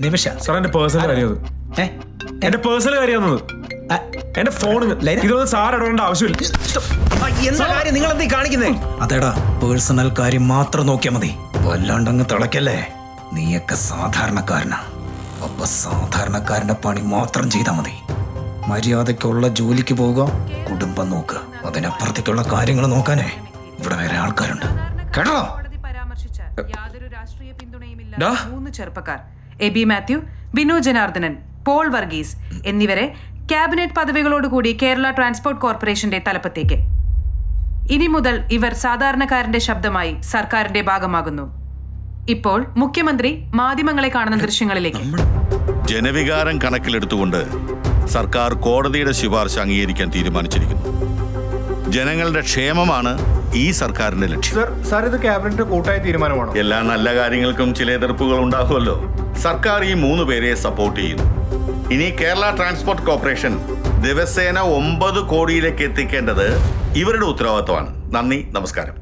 നിമിഷ. Sir എന്റെ personal കാര്യം എന്റെ പേഴ്സണൽ കാര്യം എന്റെ ഫോൺ ഇതൊന്നും സാർ ഇടവേണ്ട ആവശ്യമില്ല. എന്താ കാര്യം? നിങ്ങൾ എന്തീ കാണിക്കുന്നേ? അതേടാ പേഴ്സണൽ കാര്യം മാത്രം നോക്കിയാ മതി. വല്ലാണ്ടങ്ങ് തിളക്കല്ലേ? നീയൊക്കെ സാധാരണക്കാരനാ. അപ്പൊ സാധാരണക്കാരന്റെ പണി മാത്രം ചെയ്താ മതി. മര്യാദയ്ക്കുള്ള ജോലിക്ക് പോവുക കുടുംബം നോക്കുക. അതിനപ്പുറത്തേക്കുള്ള കാര്യങ്ങൾ നോക്കാനേ. ഇവിടെ വേറെ ആൾക്കാരുണ്ട്. കേട്ടോ? യാതൊരു രാഷ്ട്രീയ പിന്തുണയുമില്ല. മൂന്ന് ചെറുപ്പക്കാർ. എബി മാത്യു ബിനു ജനാർദ്ദനൻ പോൾ വർഗീസ് എന്നിവരെ ക്യാബിനറ്റ് പദവികളോടുകൂടി കേരള ട്രാൻസ്പോർട്ട് കോർപ്പറേഷന്റെ തലപ്പത്തേക്ക്. ഇനി മുതൽ ഇവർ സാധാരണക്കാരന്റെ ശബ്ദമായി സർക്കാരിന്റെ ഭാഗമാകുന്നു. ഇപ്പോൾ മുഖ്യമന്ത്രി മാധ്യമങ്ങളെ കാണുന്ന ദൃശ്യങ്ങളിലേക്ക്. ജനവികാരം കണക്കിലെടുത്തുകൊണ്ട് സർക്കാർ കോടതിയുടെ ശുപാർശ അംഗീകരിക്കാൻ തീരുമാനിച്ചിരിക്കുന്നു. ജനങ്ങളുടെ ക്ഷേമമാണ് ഈ സർക്കാരിന്റെ ലക്ഷ്യം. സാർ ഇത് ക്യാബിനറ്റ് കൂട്ടായ തീരുമാനമാണ്? എല്ലാ നല്ല കാര്യങ്ങൾക്കും ചില എതിർപ്പുകൾ ഉണ്ടാകുമല്ലോ സർക്കാർ ഈ മൂന്ന് പേരെ സപ്പോർട്ട് ചെയ്യുന്നു. ഇനി കേരള ട്രാൻസ്പോർട്ട് കോർപ്പറേഷൻ ദിവസേന ഒമ്പത് കോടിയിലേക്ക് എത്തിക്കേണ്ടത് ഇവരുടെ ഉത്തരവാദിത്തമാണ്. നന്ദി നമസ്കാരം.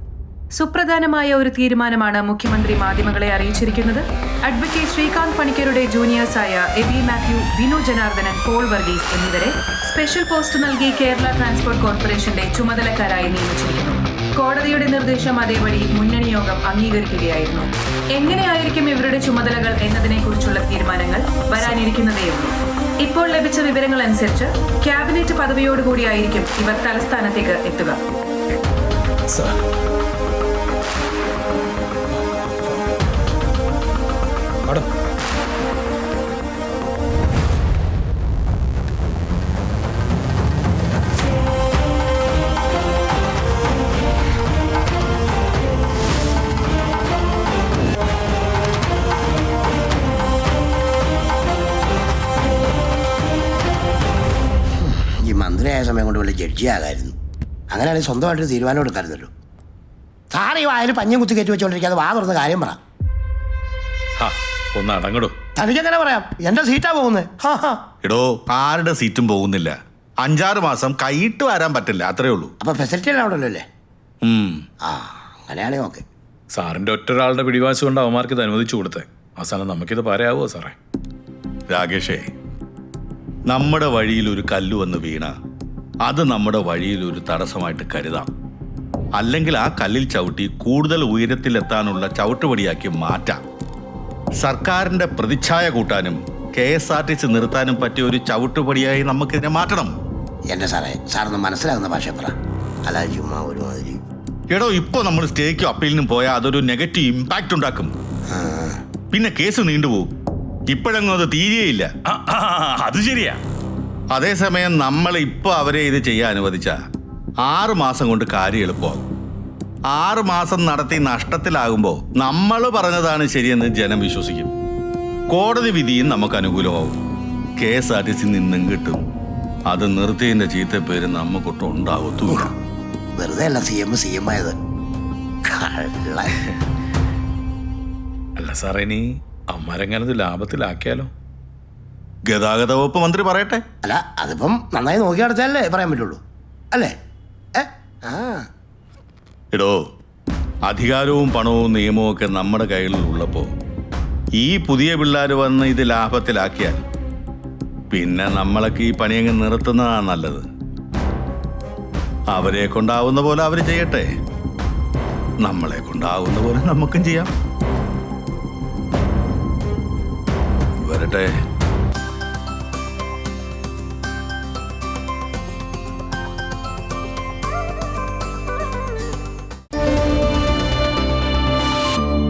സുപ്രധാനമായ ഒരു തീരുമാനമാണ് മുഖ്യമന്ത്രി മാധ്യമങ്ങളെ അറിയിച്ചിരിക്കുന്നത്. അഡ്വക്കേറ്റ് ശ്രീകാന്ത് പണിക്കരുടെ ജൂനിയേഴ്സായ എബി മാത്യു വിനു ജനാർദ്ദനൻ പോൾ വർഗീസ് എന്നിവരെ സ്പെഷ്യൽ പോസ്റ്റ് നൽകി കേരള ട്രാൻസ്പോർട്ട് കോർപ്പറേഷന്റെ ചുമതലക്കാരായി നിയമിച്ചിരിക്കുന്നു. കോടതിയുടെ നിർദ്ദേശം അതേപടി മുന്നണി യോഗം അംഗീകരിക്കുകയായിരുന്നു. എങ്ങനെയായിരിക്കും ഇവരുടെ ചുമതലകൾ എന്നതിനെക്കുറിച്ചുള്ള തീരുമാനങ്ങൾ വരാനിരിക്കുന്നതേയുള്ളൂ ഇപ്പോൾ ലഭിച്ച വിവരങ്ങൾ അനുസരിച്ച് ക്യാബിനറ്റ് പദവിയോടുകൂടിയായിരിക്കും ഇവർ തലസ്ഥാനത്തേക്ക് എത്തുക. മാഡം. ഈ മന്ത്രിയായ സമയം കൊണ്ട് വല്ല ജഡ്ജിയാകായിരുന്നു. അങ്ങനെയാണെങ്കിൽ സ്വന്തമായിട്ടൊരു തീരുമാനം എടുക്കാറുണ്ടല്ലോ സാറ് ഈ വായിൽ പഞ്ഞം കുത്തി കയറ്റി വെച്ചോണ്ടിരിക്കാതെ വാ തുറന്ന കാര്യം പറ. ഒന്ന് അടങ്ങടോ. തനിക്കെങ്ങനെ പറയാം? എന്റെ സീറ്റാ പോകുന്നത് എടോ ആരുടെ സീറ്റും പോകുന്നില്ല. അഞ്ചാറ് മാസം കൈയിട്ട് വരാൻ പറ്റില്ല അത്രേ ഉള്ളൂ. അപ്പൊ ഫെസിലിറ്റി എല്ലാം ഉണ്ടല്ലോ അല്ലേ? ആ അങ്ങനെയാണെങ്കിൽ ഓക്കെ. സാറിന്റെ ഒറ്റ ഒരാളുടെ പിടിവാശം കൊണ്ട് അവന്മാർക്ക് ഇത് അനുവദിച്ചു കൊടുത്തേ. അവസാനം നമുക്കിത് പറയാവോ സാറേ? രാകേഷേ നമ്മുടെ വഴിയിൽ ഒരു കല്ല് വന്ന് വീണ അത് നമ്മുടെ വഴിയിൽ ഒരു തടസ്സമായിട്ട് കരുതാം. അല്ലെങ്കിൽ ആ കല്ലിൽ ചവിട്ടി കൂടുതൽ ഉയരത്തിലെത്താനുള്ള ചവിട്ടുപടിയാക്കി മാറ്റാം. സർക്കാരിന്റെ പ്രതിച്ഛായ കൂട്ടാനും K S R T C നിർത്താനും പറ്റിയ ഒരു ചവിട്ടുപടിയായി നമുക്കിതിനെ മാറ്റണം. എന്നെ സാറേ സാറൊന്ന് മനസ്സിലാകുന്ന ഭാഷ പറ. അല്ലാതെ ചുമ്മാ ഒരുമാതിരി. എടോ ഇപ്പോൾ നമ്മൾ സ്റ്റേക്കും അപ്പീലിനും പോയാൽ അതൊരു നെഗറ്റീവ് ഇമ്പാക്റ്റ് ഉണ്ടാക്കും. പിന്നെ കേസ് നീണ്ടുപോകും. ഇപ്പോഴെങ്ങും അത് തീരെയില്ല ആ, ആ, അത് ശരിയാ. അതേസമയം നമ്മൾ ഇപ്പോൾ അവരെ ഇത് ചെയ്യാൻ അനുവദിച്ച ആറ് മാസം കൊണ്ട് കാര്യം എളുപ്പമാകും. ആറ് മാസം നടത്തി നഷ്ടത്തിലാകുമ്പോൾ നമ്മൾ പറഞ്ഞതാണ് ശരിയെന്ന് ജനം വിശ്വസിക്കും. കോടതി വിധിയും നമുക്ക് അനുകൂലമാവും. K S R T C നിന്നും കിട്ടും. അത് നിർത്തിയതിന്റെ ചീത്തപ്പേര് നമുക്കൊട്ടും ഉണ്ടാവത്തൂല. വെറുതെ അല്ല സി എം സി എം ആയത്. അല്ല സാറേ ഇനി അവന്മാരെങ്ങനെ ലാഭത്തിലാക്കിയാലോ? ഗതാഗത വകുപ്പ് മന്ത്രി പറയട്ടെ. അല്ല അതിപ്പം നന്നായി നോക്കി അടച്ചാലേ പറയാൻ പറ്റുള്ളൂ. അല്ലേ? ഏ? ആ. എടോ അധികാരവും പണവും നിയമവും ഒക്കെ നമ്മുടെ കയ്യിൽ ഉള്ളപ്പോ ഈ പുതിയ പിള്ളേർ വന്ന് ഇത് ലാഭത്തിലാക്കിയാൽ പിന്നെ നമ്മളൊക്കെ ഈ പണിയങ്ങ് നിർത്തുന്നതാണ് നല്ലത്. അവരെ കൊണ്ടാവുന്ന പോലെ അവർ ചെയ്യട്ടെ. നമ്മളെ കൊണ്ടാവുന്ന പോലെ നമുക്കും ചെയ്യാം. വരട്ടെ